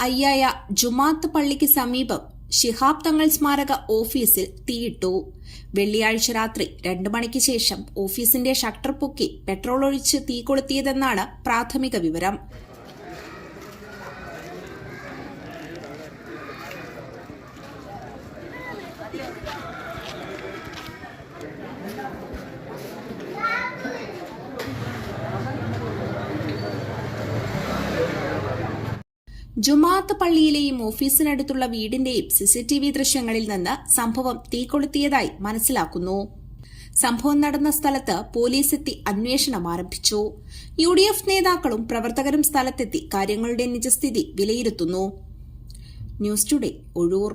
അയ്യായ ജുമാത്ത് പള്ളിക്ക് സമീപം ശിഹാബ് തങ്ങൾ സ്മാരക ഓഫീസിൽ തീയിട്ടു. വെള്ളിയാഴ്ച രാത്രി രണ്ടു മണിക്ക് ശേഷം ഓഫീസിന്റെ ഷട്ടർ പൊക്കി പെട്രോൾ ഒഴിച്ച് തീ കൊളുത്തിയതെന്നാണ് പ്രാഥമിക വിവരം. ജുമാഅത്ത് പള്ളിയിലെയും ഓഫീസിനടുത്തുള്ള വീടിന്റെയും സിസിടിവി ദൃശ്യങ്ങളിൽ നിന്ന് സംഭവം തീകൊളുത്തിയതായി മനസ്സിലാക്കുന്നു. സംഭവം നടന്ന സ്ഥലത്ത് പോലീസ് എത്തി അന്വേഷണം ആരംഭിച്ചു. യു ഡി എഫ് നേതാക്കളും പ്രവർത്തകരും സ്ഥലത്തെത്തി കാര്യങ്ങളുടെ നിജസ്ഥിതി വിലയിരുത്തുന്നു. News today Ozhur.